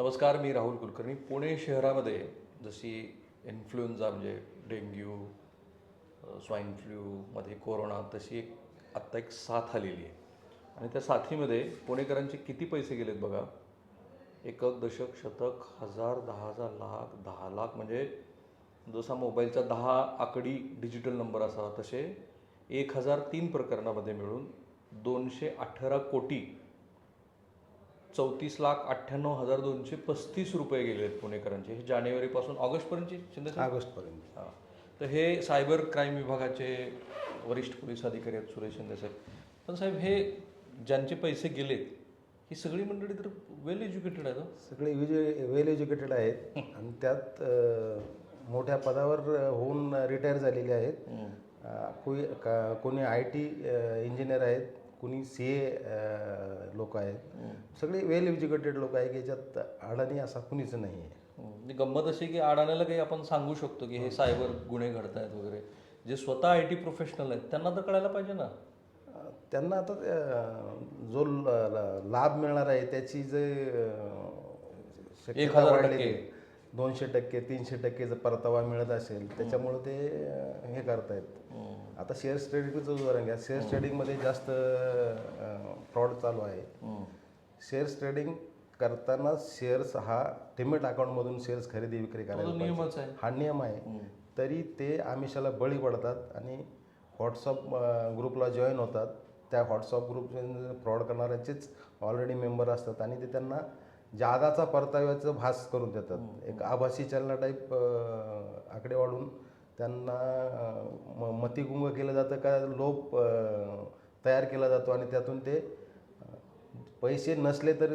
नमस्कार मी राहुल कुलकर्णी. पुणे शहरामध्ये जशी इन्फ्लुएन्झा म्हणजे डेंग्यू स्वाईन फ्लूमध्ये कोरोना तशी एक आत्ता एक साथ आलेली आहे. आणि त्या साथीमध्ये पुणेकरांचे किती पैसे गेलेत बघा? एकक दशक शतक हजार दहा हजार लाख दहा लाख म्हणजे जसा मोबाईलचा दहा आकडी डिजिटल नंबर असावा तसे एक हजार तीन प्रकरणामध्ये मिळून दोनशे अठरा कोटी चौतीस लाख अठ्ठ्याण्णव हजार दोनशे पस्तीस रुपये गेले आहेत पुणेकरांचे. हे जानेवारीपासून ऑगस्टपर्यंतची शिंदे? ऑगस्टपर्यंत. हां. तर हे सायबर क्राईम विभागाचे वरिष्ठ पोलीस अधिकारी आहेत सुरेश शिंदे साहेब. पण साहेब हे ज्यांचे पैसे गेलेत ही सगळी मंडळी तर वेल एज्युकेटेड आहेत. सगळे वेल एज्युकेटेड आहेत. आणि त्यात मोठ्या पदावर होऊन रिटायर झालेले आहेत. कोणी आय टी इंजिनियर आहेत. कोणी सी ए लोक आहेत. सगळे वेल एज्युकेटेड लोक आहेत की याच्यात अडाणी असा कुणीच नाही आहे म्हणजे गंमत अशी की अडाण्याला काही आपण सांगू शकतो की हे सायबर गुन्हे घडत आहेत वगैरे. जे स्वतः आय टी प्रोफेशनल आहेत त्यांना तर कळायला पाहिजे ना? त्यांना आता जो लाभ मिळणार आहे त्याची जे शक्यता हजार टक्के. दोनशे टक्के तीनशे टक्के जर परतावा मिळत असेल त्याच्यामुळे ते हे करतायत. आता शेअर ट्रेडिंगचं उदाहरण घ्या. शेअर ट्रेडिंगमध्ये जास्त फ्रॉड चालू आहे. शेअर्स ट्रेडिंग करताना शेअर्स हा डिमेट अकाउंटमधून शेअर्स खरेदी विक्री करायला नियमच पाहिजे. आहे. हा नियम आहे. तरी ते आमिषाला बळी पडतात आणि व्हॉट्सअप ग्रुपला जॉईन होतात. त्या व्हॉट्सअप ग्रुप फ्रॉड करणाऱ्यांचेच ऑलरेडी मेंबर असतात आणि ते त्यांना जादाचा परताव्याचं भास करून देतात. एक आभासी चलना टाईप आकडे वाढून त्यांना म- मतिगुंग केलं जातं का लोभ अं, तयार केला जातो आणि त्यातून ते पैसे नसले तर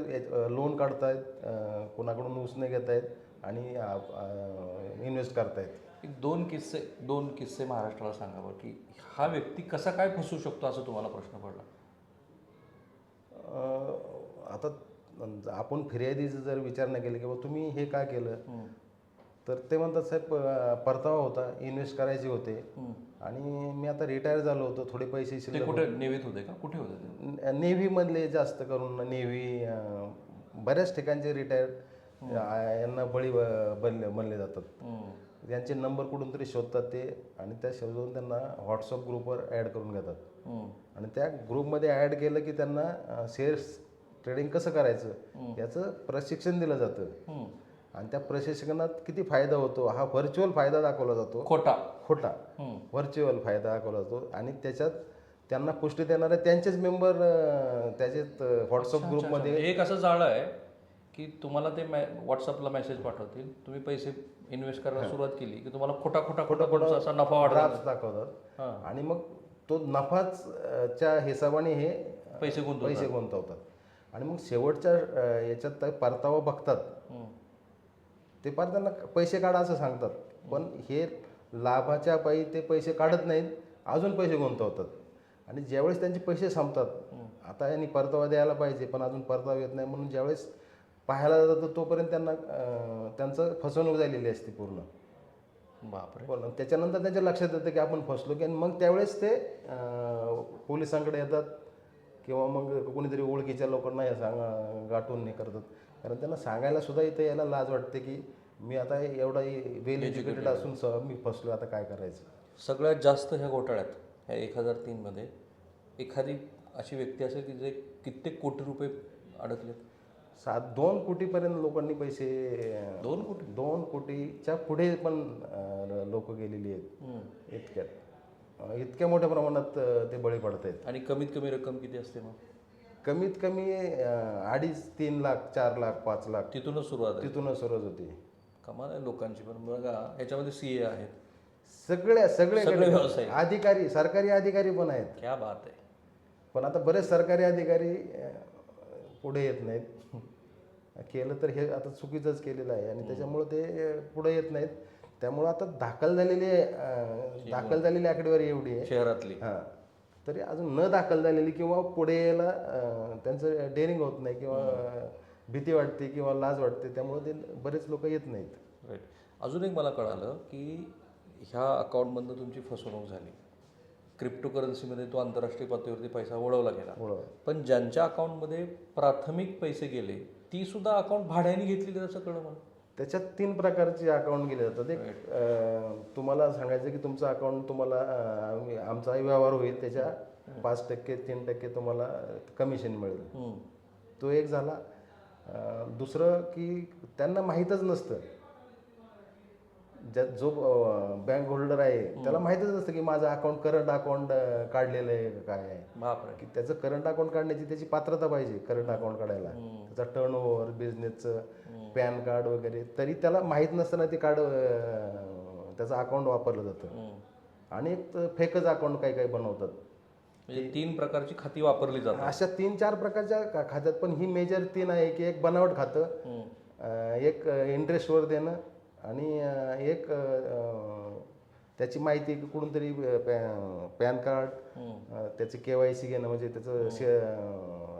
लोन काढतायत कोणाकडून उसने घेत आहेत आणि इन्व्हेस्ट करतायत. एक दोन किस्से दोन किस्से महाराष्ट्राला सांगा बरं की हा व्यक्ती कसा काय फसू शकतो असं तुम्हाला प्रश्न पडला अं, आता आपण फिर्यादीचं जर विचार नाही केलं की बाबा तुम्ही हे का केलं? तर ते म्हणतात साहेब अं, परतावा होता इन्व्हेस्ट करायचे होते. आणि मी आता रिटायर झालो होतो थोडे पैसे ते शिल्लक कुठे नेवीत होते का? कुठे होते ते? नेव्हीमधले जास्त करून नेव्ही अं, बऱ्याच ठिकाणचे रिटायर्ड यांना बळी ब- बनले बनले जातात. हम्म. यांचे नंबर कुठून तरी शोधतात ते आणि त्या शोधून त्यांना व्हॉट्सअप ग्रुपवर ॲड करून घेतात. हम्म. आणि त्या ग्रुपमध्ये ॲड केलं की त्यांना शेअर्स ट्रेडिंग कसं करायचं? याचं प्रशिक्षण दिलं जातं. आणि त्या प्रशिक्षणात किती फायदा होतो? हा व्हर्च्युअल फायदा दाखवला जातो. खोटा. खोटा. व्हर्च्युअल फायदा दाखवला जातो. आणि त्याच्यात त्यांना पुष्टी देणारे त्यांचेच मेंबर त्याच्यात व्हॉट्सअप ग्रुपमध्ये एक असं जाळं आहे की तुम्हाला ते व्हॉट्सअपला मेसेज पाठवतील. तुम्ही पैसे इन्व्हेस्ट करायला सुरुवात केली की तुम्हाला खोटा खोटा खोटा तुमचा असा नफा वाढला. दाखवतात. आणि मग तो नफाच च्या हिसाबाने हे पैसे गुंतवतात. पैसे गुंतवतात. आणि मग शेवटच्या याच्यात परतावा बघतात. हम्म. ते पार त्यांना पैसे काढा असं सांगतात. पण हे लाभाच्या पायी ते पैसे काढत नाहीत अजून पैसे गुंतवतात. आणि ज्यावेळेस त्यांचे पैसे संपतात आता यांनी परतावा द्यायला पाहिजे पण अजून परतावा येत नाही. म्हणून ज्यावेळेस पाहायला जातं तोपर्यंत त्यांना त्यांचं फसवणूक झालेली असते पूर्ण. बापरे. पण त्याच्यानंतर त्यांच्या लक्षात येतं की आपण फसलो की आणि मग त्यावेळेस ते पोलिसांकडे येतात. किंवा मग कोणीतरी ओळखीच्या लोकांना हे सांगा गाठून हे करतात. कारण त्यांना सांगायला सुद्धा इथं यायला लाज वाटते की मी आता एवढा वेल एज्युकेटेड असून स मी फसलो आता काय करायचं? सगळ्यात जास्त ह्या घोटाळ्यात ह्या एक हजार तीनमध्ये एखादी अशी व्यक्ती असेल की जे कित्येक कोटी रुपये अडकलेत? सात दोन कोटीपर्यंत लोकांनी पैसे दोन कोटी? दोन कोटीच्या पुढे पण लोक गेलेली आहेत. इतक्यात. इतक्या मोठ्या प्रमाणात ते बळी पडत आहेत आणि कमीत कमी रक्कम किती असते मग? कमीत कमी अडीच तीन लाख चार लाख पाच लाख. तिथूनच सुरुवात तिथूनच सुरुवात होती. कमाल आहे लोकांची पण बघा ह्याच्यामध्ये सी ए आहेत. सगळे सगळे व्यवसाय. अधिकारी सरकारी अधिकारी पण आहेत. क्या बात आहे. पण आता बरेच सरकारी अधिकारी पुढे येत नाहीत. केलं तर हे आता चुकीचंच केलेलं आहे आणि त्याच्यामुळे ते पुढे येत नाहीत. त्यामुळं आता दाखल झालेली दाखल झालेली आकडेवारी एवढी आहे. शहरातली. हां. तरी अजून न दाखल झालेली किंवा पुढे यायला त्यांचं डेअरिंग होत नाही किंवा भीती वाटते किंवा लाज वाटते त्यामुळे ते बरेच लोक येत नाहीत. राईट अजून एक मला कळालं की ह्या अकाउंटमधनं तुमची फसवणूक झाली. क्रिप्टो करन्सीमध्ये तो आंतरराष्ट्रीय पातळीवरती पैसा वळवला गेला. पण ज्यांच्या अकाउंटमध्ये प्राथमिक पैसे गेले ती सुद्धा अकाउंट भाड्याने घेतलेली असं कळलं मला. त्याच्यात तीन प्रकारचे अकाउंट गेले जातात. एक अं, तुम्हाला सांगायचं की तुमचं अकाउंट तुम्हाला अं, आम्ही- आमचा व्यवहार होईल त्याच्या पाच टक्के तीन टक्के तुम्हाला कमिशन मिळेल. तो एक झाला. अं, दुसरं की त्यांना माहीतच नसतं. ज्या जो बँक होल्डर आहे त्याला माहीतच नसतं की माझं अकाउंट करंट अकाउंट काढलेलं आहे काय आहे. की त्याचं करंट अकाउंट काढण्याची त्याची पात्रता पाहिजे करंट अकाउंट काढायला. त्याचा टर्न ओव्हर बिझनेसचं पॅन कार्ड वगैरे तरी त्याला माहीत नसताना ते कार्ड त्याचं अकाउंट वापरलं जातं. आणि एक फेकच अकाउंट काही काही बनवतात. म्हणजे तीन प्रकारची खाती वापरली जातात. अशा तीन चार प्रकारच्या खात्यात पण ही मेजर तीन आहे की एक बनावट खातं एक इंटरेस्टवर देणं आणि एक त्याची माहिती कुठून तरी पॅन कार्ड त्याचे के वाय सी घेणं म्हणजे त्याचं शे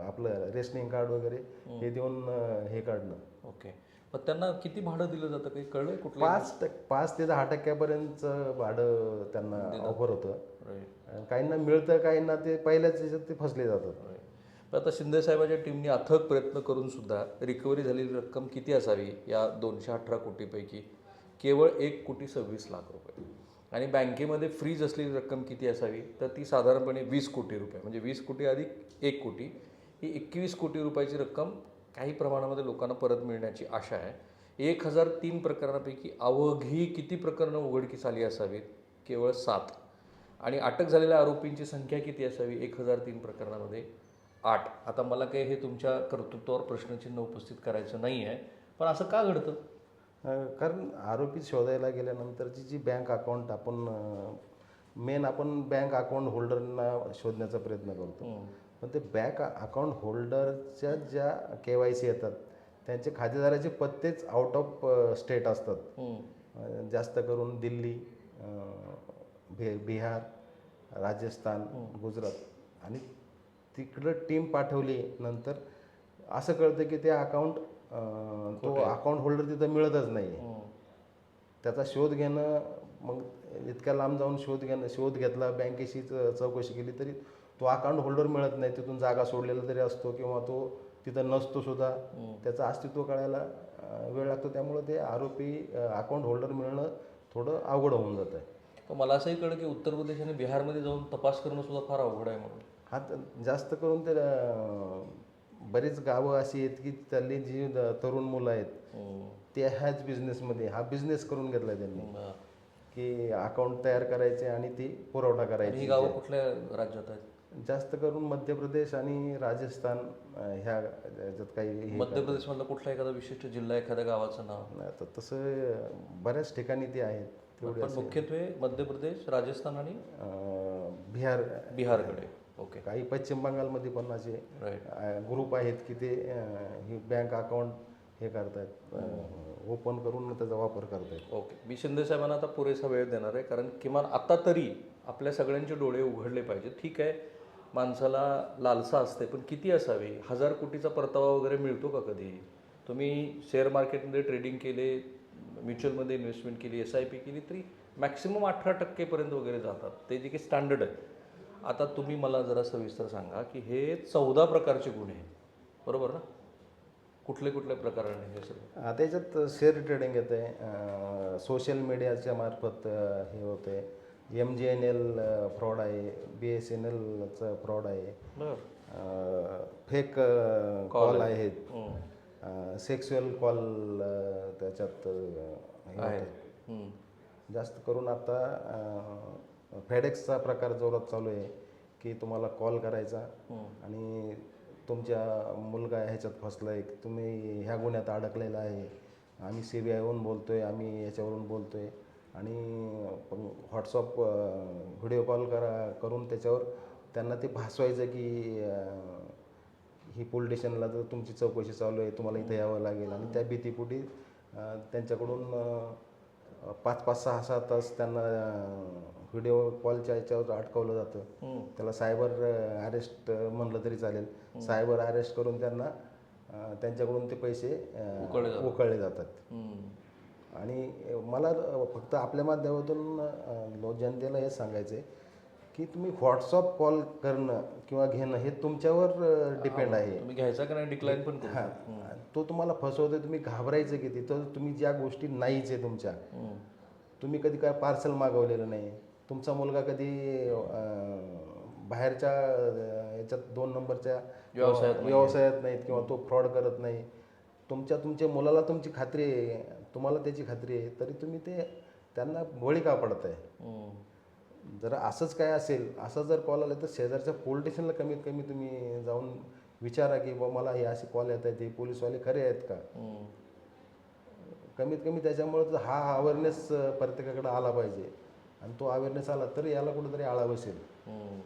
आपलं रेशनिंग कार्ड वगैरे हे देऊन अं, हे काढणं. ओके. मग त्यांना किती भाडं दिलं जातं? काही कळलंय कुठलं? पाच टक्के पाच ते दहा टक्क्यापर्यंतचं भाडं त्यांना ऑफर होतं. राईट आणि काहींना मिळतं काहींना ते पहिल्याच याच्यात ते फसले जातात. पण आता शिंदे साहेबाच्या टीमने अथक प्रयत्न करून सुद्धा रिकव्हरी झालेली रक्कम किती असावी या दोनशे अठरा कोटीपैकी केवळ एक कोटी सव्वीस लाख रुपये. आणि बँकेमध्ये फ्रीज असलेली रक्कम किती असावी? तर ती साधारणपणे वीस कोटी रुपये. म्हणजे वीस कोटी अधिक एक कोटी. ही एकवीस कोटी रुपयाची रक्कम काही प्रमाणामध्ये लोकांना परत मिळण्याची आशा आहे. एक हजार तीन प्रकरणापैकी अवघी किती प्रकरणं उघडकीस आली असावीत? केवळ सात. आणि अटक झालेल्या आरोपींची संख्या किती असावी? एक हजार तीन प्रकरणामध्ये. आठ. आता मला काही हे तुमच्या कर्तृत्वावर प्रश्नचिन्ह उपस्थित करायचं नाही आहे पण असं का घडतं? कारण आरोपी शोधायला गेल्यानंतरची जी बँक अकाउंट आपण मेन आपण बँक अकाउंट होल्डरना शोधण्याचा प्रयत्न करतो. पण ते बँक अकाउंट होल्डरच्या ज्या के वाय सी येतात त्यांचे खातेदाराचे पत्तेच आउट ऑफ स्टेट असतात. जास्त करून दिल्ली बि बिहार राजस्थान गुजरात आणि तिकडं टीम पाठवली नंतर असं कळतं की ते अकाउंट तो अकाउंट होल्डर तिथं मिळतच नाही हम्म. त्याचा शोध घेणं मग इतक्या लांब जाऊन शोध घेणं शोध घेतला बँकेशी चौकशी केली तरी तो अकाउंट होल्डर मिळत नाही. तिथून जागा सोडलेला तरी असतो किंवा तो तिथं नसतो सुद्धा. त्याचं अस्तित्व कळायला वेळ लागतो. त्यामुळं ते आरोपी अकाउंट होल्डर मिळणं थोडं अवघड होऊन जातं आहे मला असंही कळलं की उत्तर प्रदेश आणि बिहारमध्ये जाऊन तपास करणं सुद्धा फार अवघड आहे म्हणून. हा त- जास्त करून ते अं, बरीच गावं अशी आहेत की त्यातली जी तरुण मुलं आहेत. ते ह्याच बिझनेसमध्ये हा बिझनेस करून घेतला त्यांनी. की अकाउंट तयार करायचे आणि ती पुरवठा आणि ही करायची गावं कुठल्या राज्यात आहेत? जास्त करून मध्य प्रदेश आणि राजस्थान ह्या याच्यात काही मध्य प्रदेशमधला कुठला एखादा विशिष्ट जिल्हा एखाद्या गावाचं नाव? नाही, तर तसं बऱ्याच ठिकाणी ते आहेत. मुख्यत्वे मध्य प्रदेश राजस्थान आणि? बिहार. बिहारकडे. ओके काही पश्चिम बंगालमध्ये पण असे ग्रुप आहेत की ते ही बँक अकाउंट हे करतायत. ओपन करून त्याचा वापर करतायत. ओके मी शिंदे साहेबांना आता पुरेसा वेळ देणार आहे कारण किमान आता तरी आपल्या सगळ्यांचे डोळे उघडले पाहिजेत. ठीक आहे माणसाला लालसा असते पण किती असावी? हजार कोटीचा परतावा वगैरे मिळतो का कधी? तुम्ही शेअर मार्केटमध्ये ट्रेडिंग केले म्युच्युअलमध्ये इन्व्हेस्टमेंट केली एस आय पी केली तरी मॅक्सिमम अठरा टक्केपर्यंत वगैरे जातात. ते जे काही स्टँडर्ड आहे आता तुम्ही मला जरा सविस्तर सांगा की हे चौदा प्रकारचे गुन्हे आहेत. बरोबर ना? कुठले कुठल्या प्रकाराने हे सगळं? त्याच्यात शेअर ट्रेडिंग येते सोशल मीडियाच्या मार्फत हे होते. M G N L fraud आहे. बी एस एन एलचं फ्रॉड आहे. फेक कॉल आहेत. कॉल त्याच्यात अं, हे आहे होते. हम्म. जास्त करून आता फेडेक्सचा प्रकार जोरात चालू आहे की तुम्हाला कॉल करायचा आणि तुमच्या मुलगा ह्याच्यात फसला आहे तुम्ही ह्या गुन्ह्यात अडकलेला आहे. आम्ही सी बी आयवरून बोलतो आहे आम्ही याच्यावरून बोलतो आहे आणि व्हॉट्सअप व्हिडिओ कॉल करा करून त्याच्यावर त्यांना ते भासवायचं की ही पोलीस स्टेशनला तर तुमची चौकशी चालू आहे तुम्हाला इथं यावं लागेल. आणि त्या भीतीपोटी त्यांच्याकडून पाच पाच सहा सहा तास त्यांना व्हिडिओ कॉलच्या याच्यावर अटकवलं जातं. हम्म. त्याला सायबर अरेस्ट म्हणलं तरी चालेल. सायबर अरेस्ट करून त्यांना त्यांच्याकडून ते पैसे उकळले जातात. आणि मला फक्त आपल्या माध्यमातून जनतेला हेच सांगायचं आहे की तुम्ही व्हॉट्सअप कॉल करणं किंवा घेणं हे तुमच्यावर डिपेंड आहे. तुम्ही घ्यायचा का नाही डिक्लाईन पण करू हां. तो तुम्हाला फसवतोय तुम्ही घाबरायचं किती? तर तुम्ही ज्या गोष्टी नाहीच आहे तुमच्या. तुम्ही कधी काय पार्सल मागवलेलं नाही. तुमचा मुलगा कधी बाहेरच्या याच्यात दोन नंबरच्या व्यवसायात. व्यवसायात नाहीत किंवा तो फ्रॉड करत नाही तुमच्या तुमच्या मुलाला तुमची खात्री आहे तुम्हाला त्याची खात्री आहे तरी तुम्ही ते त्यांना बळी का पडत आहे हम्म. जर असंच काय असेल असं जर कॉल आला तर शेजारच्या पोलीस स्टेशनला कमीत कमी तुम्ही जाऊन विचारा की बा मला हे असे कॉल येत आहेत हे पोलीसवाले खरे आहेत का हम्म. कमीत कमी त्याच्यामुळे हा अवेअरनेस प्रत्येकाकडे आला पाहिजे आणि तो अवेअरनेस आला तर याला कुठेतरी आळा बसेल. हम्म.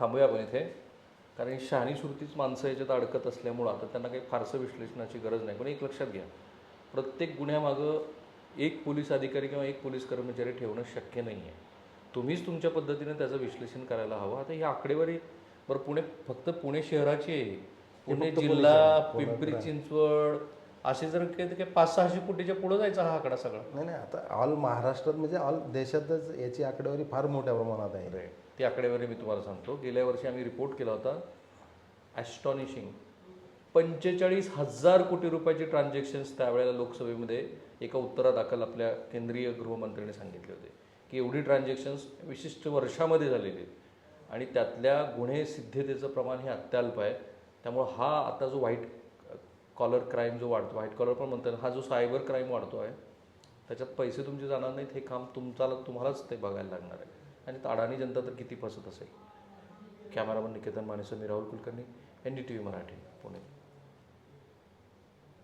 थांबूया आपण इथे. कारण शहाणी सुरतीच माणसं याच्यात अडकत असल्यामुळं आता त्यांना काही फारसं विश्लेषणाची गरज नाही. पण एक लक्षात घ्या. प्रत्येक गुन्ह्यामागं एक पोलीस अधिकारी किंवा एक पोलीस कर्मचारी ठेवणं शक्य नाही आहे तुम्हीच तुमच्या पद्धतीने त्याचं विश्लेषण करायला हवं. आता ही आकडेवारी बरं पुणे फक्त पुणे शहराची आहे. पुणे जिल्हा पिंपरी चिंचवड असे जर काही काही पाच सहाशे कोटीच्या पुढं जायचा हा आकडा सगळा. नाही नाही आता ऑल महाराष्ट्रात म्हणजे ऑल देशातच याची आकडेवारी फार मोठ्या प्रमाणात आहे. ती आकडेवारी मी तुम्हाला सांगतो. गेल्या वर्षी आम्ही रिपोर्ट केला होता. ॲस्टॉनिशिंग पंचेचाळीस हजार कोटी रुपयाचे ट्रान्झॅक्शन्स त्यावेळेला लोकसभेमध्ये एका उत्तरादाखल आपल्या केंद्रीय गृहमंत्र्यांनी सांगितले होते. की एवढी ट्रान्झॅक्शन्स विशिष्ट वर्षामध्ये झालेली आहेत. आणि त्यातल्या गुन्हे सिद्धतेचं प्रमाण हे अत्यल्प आहे. त्यामुळं हा आता जो व्हाईट कॉलर क्राईम जो वाढतो व्हाईट कॉलर पण म्हणतात हा जो सायबर क्राईम वाढतो आहे त्याच्यात पैसे तुमचे जाणार नाहीत हे काम तुमचाला तुम्हालाच ते बघायला लागणार आहे. आणि ताडाणी जनता तर किती फसत असेल. कॅमेरामन निकेतन मानेसर मी Rahul Kulkarni N D T V Marathi Pune.